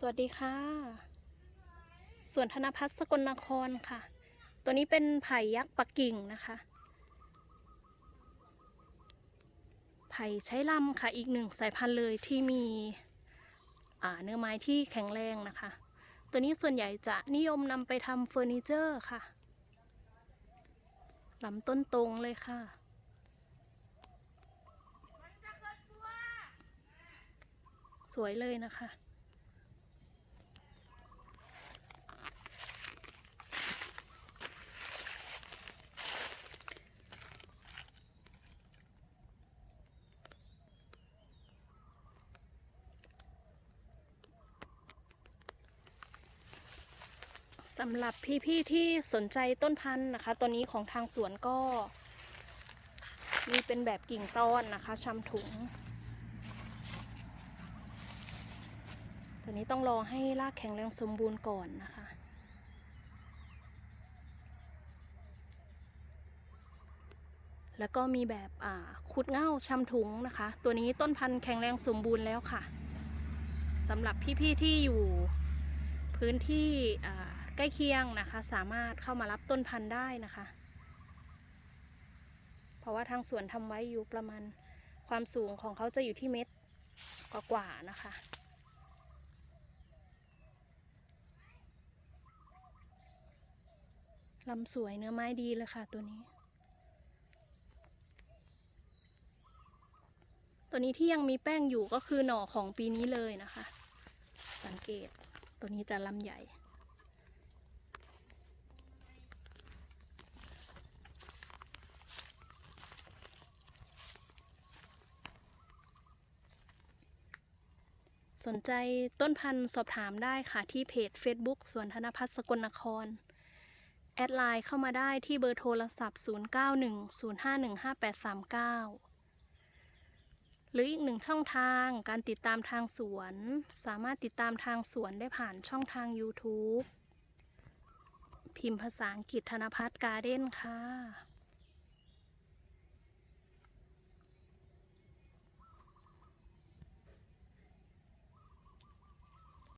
สวัสดีค่ะ ส่วนธนพัฒน์สกลนครค่ะ ตัวนี้เป็นไผ่ยักษ์ปักกิ่งนะคะ ไผ่ใช้ลำค่ะ อีกหนึ่งสายพันธุ์เลยที่มีเนื้อไม้ที่แข็งแรงนะคะ ตัวนี้ส่วนใหญ่จะนิยมนำไปทำเฟอร์นิเจอร์ค่ะลำต้นตรงเลยค่ะสวยเลยนะคะ สำหรับพี่ๆที่สนใจต้นพันธุ์นะคะ ตัวนี้ของทางสวนก็ มีเป็นแบบกิ่งต้อนนะคะชำถุง ตัวนี้ต้องรอให้รากแข็งแรงสมบูรณ์ก่อนนะคะ แล้วก็มีแบบขุดเง่าชำถุงนะคะ ตัวนี้ต้นพันธุ์แข็งแรงสมบูรณ์แล้วค่ะสำหรับพี่ๆที่อยู่พื้นที่ ใกล้เคียงนะคะ สามารถเข้ามารับต้นพันธุ์ได้นะคะ เพราะว่าทางสวนทำไว้อยู่ประมาณความสูงของเขาจะอยู่ที่เม็ดกว่าๆนะคะลำสวยเนื้อไม้ดีเลยค่ะตัวนี้ ตัวนี้ที่ยังมีแป้งอยู่ก็คือหน่อของปีนี้เลยนะคะ สังเกตตัวนี้จะลำใหญ่ สนใจต้นพันธุ์สอบถามได้ค่ะที่เพจ Facebook สวนธนพัฒน์สกลนคร แอดไลน์เข้ามาได้ที่เบอร์โทรศัพท์ 0910515839 หรืออีกหนึ่งช่องทางการติดตามทางสวน สามารถติดตามทางสวนได้ผ่านช่องทาง YouTube พิมพ์ภาษาอังกฤษธนพัฒน์การ์เด้นค่ะ